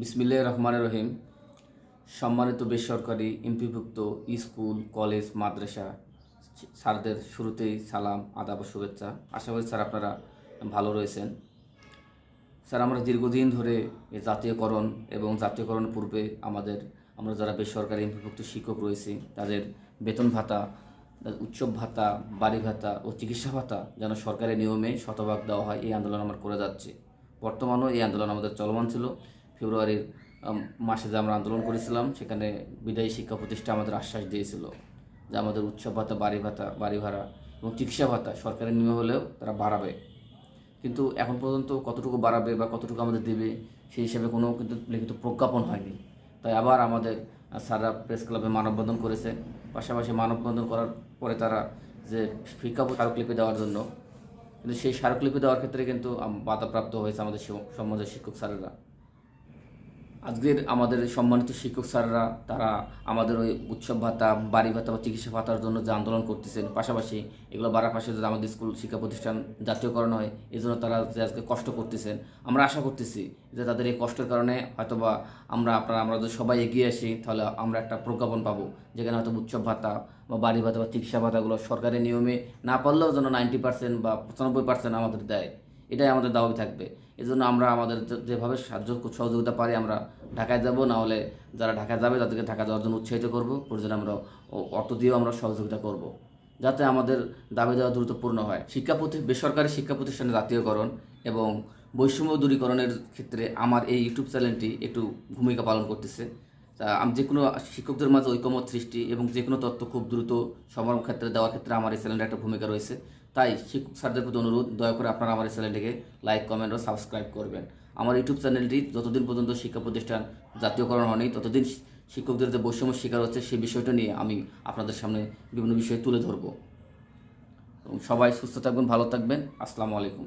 বিসমিল্লাহ রহমান রহিম। সম্মানিত বেসরকারি এমপিভুক্ত স্কুল, কলেজ, মাদ্রাসা, স্যারদের শুরুতেই সালাম, আদাব শুভেচ্ছা। আশা করি স্যার আপনারা ভালো রয়েছেন। স্যার, আমরা দীর্ঘদিন ধরে জাতীয়করণ এবং জাতীয়করণ পূর্বে আমাদের, আমরা যারা বেসরকারি এমপিভুক্ত শিক্ষক রয়েছি, তাদের বেতন ভাতা, উৎসব ভাতা, বাড়ি ভাতা ও চিকিৎসা ভাতা যেন সরকারি নিয়মে শতভাগ দেওয়া হয়, এই আন্দোলন আমরা করে যাচ্ছি। বর্তমানেও এই আন্দোলন আমাদের চলমান ছিল। ফেব্রুয়ারির মাসে যে আমরা আন্দোলন করেছিলাম, সেখানে বিদায়ী শিক্ষা প্রতিষ্ঠা আমাদের আশ্বাস দিয়েছিল যে আমাদের উৎসব ভাতা, বাড়ি ভাতা, বাড়ি ভাড়া এবং চিকিৎসা ভাতা সরকারের নিয়ম হলেও তারা বাড়াবে। কিন্তু এখন পর্যন্ত কতটুকু বাড়াবে বা কতটুকু আমাদের দেবে, সেই হিসাবে কোনো কিন্তু লিখিত প্রজ্ঞাপন হয়নি। তাই আবার আমাদের সারা প্রেস ক্লাবে মানববন্ধন করেছে। পাশাপাশি মানববন্ধন করার পরে তারা যে শিক্ষা স্মারকলিপি দেওয়ার জন্য, কিন্তু সেই স্মারকলিপি দেওয়ার ক্ষেত্রে কিন্তু বাধাপ্রাপ্ত হয়েছে আমাদের সম- সমাজের শিক্ষক স্যারেরা। আজকের আমাদের সম্মানিত শিক্ষক স্যাররা, তারা আমাদের ওই উৎসব ভাতা, বাড়ি ভাতা বা চিকিৎসা ভাতার জন্য যে আন্দোলন করতেছেন, পাশাপাশি এগুলো বাড়ার পাশে যদি আমাদের স্কুল শিক্ষা প্রতিষ্ঠান জাতীয়করণ হয় এই জন্য তারা যে আজকে কষ্ট করতেছেন। আমরা আশা করতেছি যে তাদের এই কষ্টের কারণে হয়তোবা আমরা আপনারা, আমরা যদি সবাই এগিয়ে আসি, তাহলে আমরা একটা প্রজ্ঞাপন পাবো যেখানে হয়তো উৎসব ভাতা বা বাড়ি ভাতা বা চিকিৎসা ভাতাগুলো সরকারি নিয়মে না পারলেও যেন নাইনটি পার্সেন্ট বা পঁচানব্বই পার্সেন্ট আমাদের দেয়। এটাই আমাদের দাবি থাকবে। এই জন্য আমরা আমাদের যেভাবে সাহায্য সহযোগিতা পারি, আমরা ঢাকায় যাব। না হলে যারা ঢাকায় যাবে, তাদেরকে ঢাকা যাওয়ার জন্য উৎসাহিত করব। প্রয়োজনে আমরা অর্থ দিয়েও আমরা সহযোগিতা করব। যাতে আমাদের দাবি দেওয়া দ্রুত পূর্ণ হয়। শিক্ষা প্রতি বেসরকারি শিক্ষা প্রতিষ্ঠানের জাতীয়করণ এবং বৈষম্য দূরীকরণের ক্ষেত্রে আমার এই ইউটিউব চ্যানেলটি একটু ভূমিকা পালন করতেছে। তা আমি যে কোনো শিক্ষকদের মাঝে ঐকমত সৃষ্টি এবং যে কোনো তথ্য খুব দ্রুত সবার ক্ষেত্রে দেওয়ার ক্ষেত্রে আমার এই চ্যানেলটা একটা ভূমিকা রয়েছে। তাই শিক্ষক স্যারদের প্রতি অনুরোধ, দয়া করে আপনারা আমার চ্যানেলটিকে লাইক কমেন্ট ও সাবস্ক্রাইব করবেন। আমার ইউটিউব চ্যানেলটি যতদিন পর্যন্ত শিক্ষা প্রতিষ্ঠান জাতীয়করণ হয়নি, ততদিন শিক্ষকদের যে বৈষম্য শিকার হচ্ছে সেই বিষয়টা নিয়ে আমি আপনাদের সামনে বিভিন্ন বিষয় তুলে ধরব। এবং সবাই সুস্থ থাকবেন, ভালো থাকবেন। আসসালামু আলাইকুম।